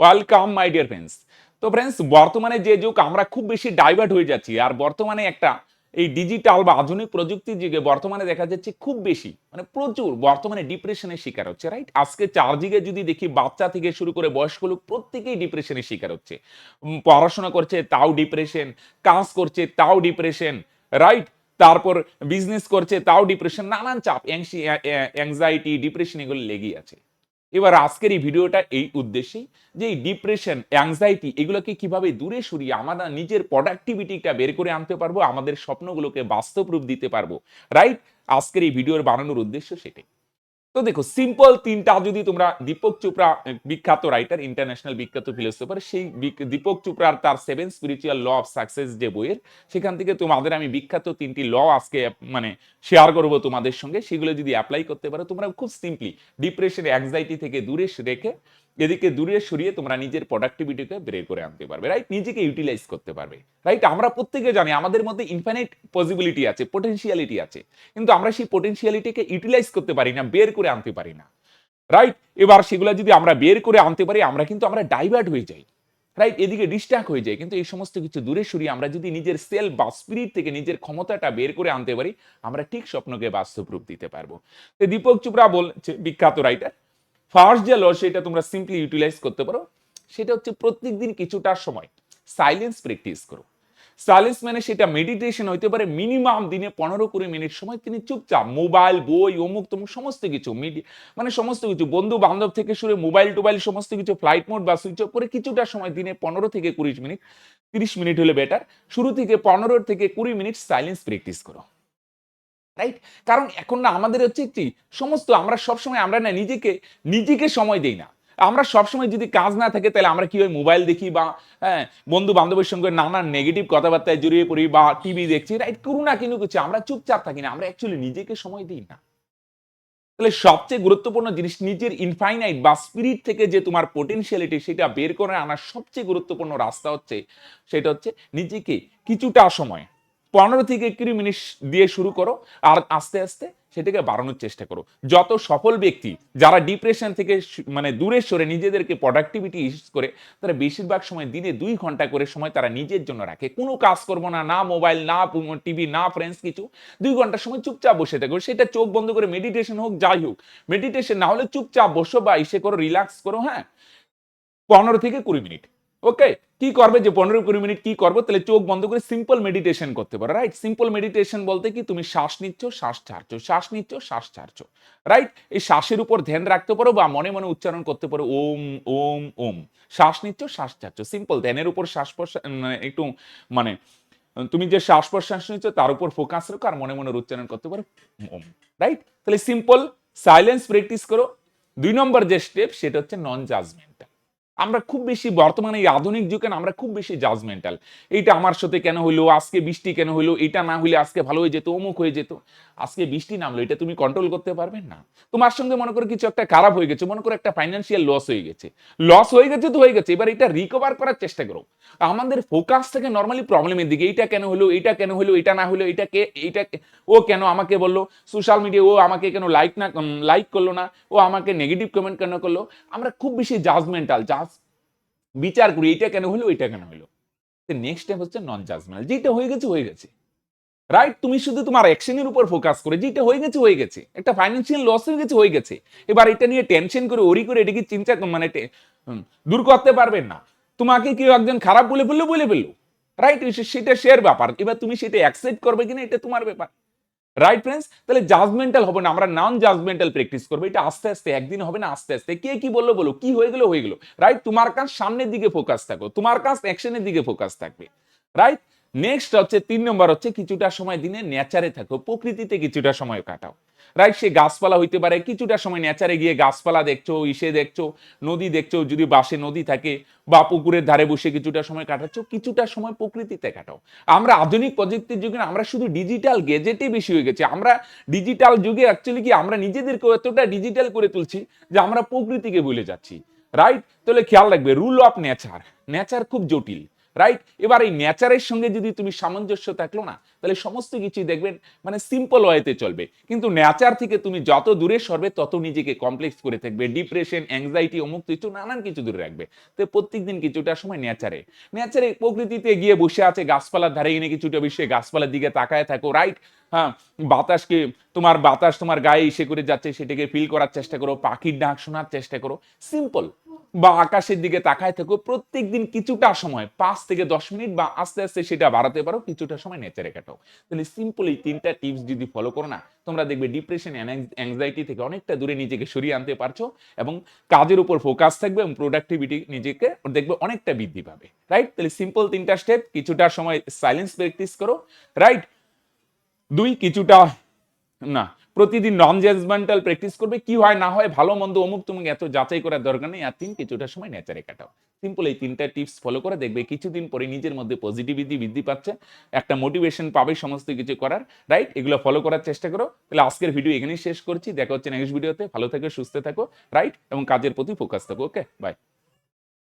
Welcome my dear friends. তো friends, বর্তমানে যে যুগ, আমরা খুব বেশি ডাইভার্ট হয়ে যাচ্ছি। আর বর্তমানে একটা এই ডিজিটাল বা আধুনিক প্রযুক্তির যুগে বর্তমানে দেখা যাচ্ছে খুব বেশি মানে প্রচুর বর্তমানে ডিপ্রেশনের শিকার হচ্ছে রাইট আজকে চারদিকে যদি দেখি বাচ্চা থেকে শুরু করে বয়স্ক লোক প্রত্যেকেই ডিপ্রেশনের শিকার হচ্ছে। পড়াশোনা করছে, তাও ডিপ্রেশন, কাজ করছে, তাও ডিপ্রেশন রাইট তারপর বিজনেস করছে, তাও ডিপ্রেশন, নানান চাপ অ্যাংজাইটি ডিপ্রেশন এগুলো লেগেই আছে। এবার আজকের এই ভিডিওটা এই উদ্দেশ্যেই যে এই ডিপ্রেশন অ্যাংজাইটি এগুলোকে কীভাবে দূরে সরিয়ে আমরা নিজের প্রোডাক্টিভিটিটা বের করে আনতে পারব, আমাদের স্বপ্নগুলোকে বাস্তব রূপ দিতে পারব। রাইট আজকের এই ভিডিওর বানানোর উদ্দেশ্য সেটাই। তো দেখো সিম্পল তিনটা যদি তোমরা দীপক চোপড়া বিখ্যাত রাইটার ইন্টারন্যাশনাল বিখ্যাত ফিলোসফার সেই দীপক চোপড়ার তার seven spiritual law of success যে বইয়ের, সেখান থেকে তোমাদের আমি বিখ্যাত তিনটি ল আজকে মানে শেয়ার করব তোমাদের সঙ্গে। সেগুলো যদি অ্যাপ্লাই করতে পারো তোমরা খুব সিম্পলি ডিপ্রেশন অ্যাংজাইটি থেকে দূরে রেখে এদিকে দূরে সরিয়ে তোমরা নিজের প্রোডাক্টিভিটিকে বের করে আনতে পারবে রাইট নিজেকে ইউটিলাইজ করতে পারবে রাইট আমরা প্রত্যেকে জানি আমাদের মধ্যে ইনফাইনাইট পসিবিলিটি আছে পোটেনশিয়ালিটি আছে, কিন্তু আমরা সেই পোটেনশিয়ালিটিকে ইউটিলাইজ করতে পারি না, বের করে আনতে পারি না রাইট এবার সেগুলো যদি আমরা বের করে আনতে পারি, আমরা কিন্তু আমরা ডাইভার্ট হয়ে যাই রাইট এদিকে ডিস্ট্রাক্ট হয়ে যায় কিন্তু এই সমস্ত কিছু দূরে সরিয়ে আমরা যদি নিজের সেল বা স্পিরিট থেকে নিজের ক্ষমতাটা বের করে আনতে পারি, আমরা ঠিক স্বপ্নকে বাস্তব রূপ দিতে পারব। দীপক চোপড়া বলছে বিখ্যাত রাইটার ফার্স্ট যে ল সেটা তোমরা সিম্পলি ইউটিলাইজ করতে পারো, সেটা হচ্ছে প্রত্যেকদিন কিছুটা সময় সাইলেন্স প্র্যাকটিস করো। সাইলেন্স মানে সেটা মেডিটেশন হইতে পারে মিনিমাম দিনে পনেরো কুড়ি মিনিট সময় তিনি চুপচাপ মোবাইল বই, অমুক তমুক সমস্ত কিছু মানে সমস্ত কিছু বন্ধু বান্ধব থেকে শুরু মোবাইল টোবাইল সমস্ত কিছু ফ্লাইট মোড বা সুইচ অফ করে কিছুটা সময় দিনে পনেরো থেকে কুড়ি মিনিট, তিরিশ মিনিট হলে বেটার শুরু থেকে পনেরো থেকে কুড়ি মিনিট সাইলেন্স প্র্যাকটিস করো। রাইট কারণ এখন না আমাদের হচ্ছে কি, সমস্ত আমরা সবসময় আমরা না নিজেকে নিজেকে সময় দেই না। আমরা সবসময় যদি কাজ না থাকে, তাহলে আমরা কি হয় মোবাইল দেখি বা হ্যাঁ বন্ধু বান্ধবের সঙ্গে নানান নেগেটিভ কথাবার্তায় জড়িয়ে পড়ি বা টিভি দেখছি রাইট করু না কিন্তু কিছু আমরা চুপচাপ থাকি না, আমরা অ্যাকচুয়ালি নিজেকে সময় দিই না। তাহলে সবচেয়ে গুরুত্বপূর্ণ জিনিস নিজের ইনফাইনাইট বা স্পিরিট থেকে যে তোমার পোটেনশিয়ালিটি সেটা বের করে আনার সবচেয়ে গুরুত্বপূর্ণ রাস্তা হচ্ছে, সেটা হচ্ছে নিজেকে কিছুটা সময়। পনেরো থেকে কুড়ি মিনিট দিয়ে শুরু করো আর আস্তে আস্তে সেটাকে বাড়ানোর চেষ্টা করো। যত সফল ব্যক্তি যারা ডিপ্রেশন থেকে মানে দূরে সরে নিজেদেরকে প্রোডাক্টিভিটি ইউজ করে, তারা বেশিরভাগ সময় দিনে দুই ঘণ্টা করে সময় তারা নিজের জন্য রাখে। কোনো কাজ করব না না মোবাইল না টিভি না ফ্রেন্ডস কিছু। দুই ঘণ্টা সময় চুপচাপ বসে থাকো। সেটা চোখ বন্ধ করে মেডিটেশন হোক, যাই হোক। মেডিটেশন না হলে চুপচাপ বসো বা ইসে করো রিল্যাক্স করো হ্যাঁ? পনেরো থেকে কুড়ি মিনিট। ওকে কি করবে যে পনেরো কুড়ি মিনিট কি করব? তাহলে চোখ বন্ধ করে সিম্পল মেডিটেশন করতে পারো রাইট সিম্পল মেডিটেশন বলতে কি তুমি শ্বাস নিচ্ছ, শ্বাস ছাড়ছো, শ্বাস নিচ্ছ, শ্বাস ছাড়ছো রাইট এই শ্বাসের উপর ধ্যান রাখতে পারো বা মনে মনে উচ্চারণ করতে পারো, ওম ওম ওম, শ্বাস নিচ্ছ, শ্বাস ছাড়ছো সিম্পল ধ্যানের উপর শ্বাস প্রশ্বাস মানে একটু মানে তুমি যে শ্বাস প্রশ্বাস নিচ্ছ তার উপর ফোকাস রাখো আর মনে মনে উচ্চারণ করতে পারো, ওম রাইট তাহলে সিম্পল সাইলেন্স প্র্যাকটিস করো। দুই নম্বর যে স্টেপ সেটা হচ্ছে নন জাজমেন্টাল আমরা খুব বেশি, বর্তমানে এই আধুনিক যুগে আমরা খুব বেশি জাজমেন্টাল এইটা আমার সাথে কেন হইল, আজকে বৃষ্টি কেন হইল এটা না হইলে আজকে ভালো হয়ে যেত, অমুক হয়ে যেত, আজকে বৃষ্টি নামলো, এটা তুমি কন্ট্রোল করতে পারবে না। তোমার সঙ্গে মনে করো কিছু একটা খারাপ হয়ে গেছে, মনে করো একটা ফাইন্যান্সিয়াল লস হয়ে গেছে। লস হয়ে গেছে তো হয়ে গেছে, এবার এটা রিকভার করার চেষ্টা করো। আমাদের ফোকাস থেকে নর্মালি প্রবলেমের দিকে, এইটা কেন হলো, এইটা কেন হলো এটা না হলো এটা কে, এইটা ও কেন আমাকে বলল সোশ্যাল মিডিয়া ও আমাকে কেন লাইক না লাইক করল না, ও আমাকে নেগেটিভ কমেন্ট কেন করল, আমরা খুব বেশি জাজমেন্টাল জাজ বিচার করি এটা কেন হলো এটা কেন হলো নেক্সট স্টেপ হচ্ছে নন জাজমেন্টাল যেটা হয়ে গেছে হয়ে গেছে। রাইট তুমি শুধু তোমার অ্যাকশনের উপর ফোকাস করে। যেটা হয়ে গেছে হয়ে গেছে। একটা ফাইন্যান্সিয়াল লস হয়ে গেছে হয়ে গেছে। এবার এটা নিয়ে টেনশন করে, ওরি করে এটাকে চিন্তা মানে দূর করতে পারবেন না। তোমাকে কেউ একজন খারাপ বলে ফেলল বলে ফেলল। রাইট সেটা শেয়ার ব্যাপার। এবার তুমি সেটা অ্যাকসেপ্ট করবে কিনা, এটা তোমার ব্যাপার। রাইট ফ্রেন্ডস তাহলে জাজমেন্টাল হবে না, আমরা নন জাজমেন্টাল প্র্যাকটিস করব। এটা আস্তে আস্তে, একদিন হবে না, আস্তে আস্তে। কে কি বলল বলো, কি হয়ে গেলো হয়ে গেলো। রাইট তোমার কাজ সামনের দিকে ফোকাস থাকো, তোমার কাজ অ্যাকশনের দিকে ফোকাস থাকবে। রাইট নেক্সট হচ্ছে তিন নম্বর হচ্ছে কিছুটা সময় দিনে নেচারে থাকো, প্রকৃতিতে কিছুটা সময় কাটাও। রাইট সে গাছপালা হইতে পারে, কিছুটা সময় নেচারে গিয়ে গাছপালা দেখছ, ইসে দেখছ, নদী দেখছ, যদি বাসে নদী থাকে বা পুকুরের ধারে বসে কিছুটা সময় কাটাচ্ছ, কিছুটা সময় প্রকৃতিতে কাটাও। আমরা আধুনিক প্রযুক্তির যুগে আমরা শুধু ডিজিটাল গেজেটে বেশি হয়ে গেছে। আমরা ডিজিটাল যুগে অ্যাকচুয়ালি কি, আমরা নিজেদেরকে এতটা ডিজিটাল করে তুলছি যে আমরা প্রকৃতিকে ভুলে যাচ্ছি। রাইট তাহলে খেয়াল রাখবে রুল অফ নেচার নেচার খুব জটিল। রাইট এবার এই নেচারের সঙ্গে যদি তুমি সামঞ্জস্য থাকল না, তাহলে সমস্ত কিছু দেখবেন মানে সিম্পল ওয়েতে চলবে। কিন্তু নেচার থেকে তুমি যত দূরে সরবে, তত নিজেকে কমপ্লেক্স করে থাকবে। ডিপ্রেশন অ্যাংজাইটি অমুক কিছু, নানান কিছু দূরে রাখবে। তো প্রত্যেকদিন কিছুটা সময় নেচারে নেচারে প্রকৃতিতে গিয়ে বসে আছে, গাছপালার ধারে এনে কিছুটা বিষয়ে গাছপালার দিকে তাকায় থাকো রাইট হ্যাঁ বাতাসকে, তোমার বাতাস তোমার গায়ে এসে করে যাচ্ছে, সেটাকে ফিল করার চেষ্টা করো, পাখির ডাক শোনার চেষ্টা করো। সিম্পল বা আকাশের দিকে তাকায় থাকো প্রত্যেক দিন কিছুটা সময়, পাঁচ থেকে দশ মিনিট বা আস্তে আস্তে সেটা বাড়াতে পারো, কিছুটা সময় নেচারে কাটাও তাহলে সিম্পল এই তিনটা টিপস যদি ফলো করো না, তোমরা দেখবে ডিপ্রেশন অ্যাংজাইটি থেকে অনেকটা দূরে নিজেকে সরিয়ে আনতে পারছ এবং কাজের উপর ফোকাস থাকবে এবং প্রোডাক্টিভিটি নিজেকে দেখবে অনেকটা বৃদ্ধি পাবে। রাইট তাহলে সিম্পল তিনটা স্টেপ কিছুটা সময় সাইলেন্স প্র্যাকটিস করো। রাইট দুই, কিছুটা না প্রতিদিন নন জাজমেন্টাল প্র্যাকটিস করবে, কি হয় না হয়, ভালো মন্দ অমুক তোমাকে, এত যাচাই করার দরকার নেই। আর তিন, কিছুটা সময় নেচারে কাটাও। সিম্পল এই তিনটা টিপস ফলো করে দেখবে, কিছুদিন পরে নিজের মধ্যে পজিটিভিটি বৃদ্ধি পাচ্ছে, একটা মোটিভেশন পাবে সমস্ত কিছু করার রাইট এগুলো ফলো করার চেষ্টা করো। তাহলে আজকের ভিডিও এখানেই শেষ করছি। দেখা হচ্ছে নেক্সট ভিডিওতে ভালো থেকো, সুস্থ থাকো রাইট এবং কাজের প্রতি ফোকাস থাকো ওকে বাই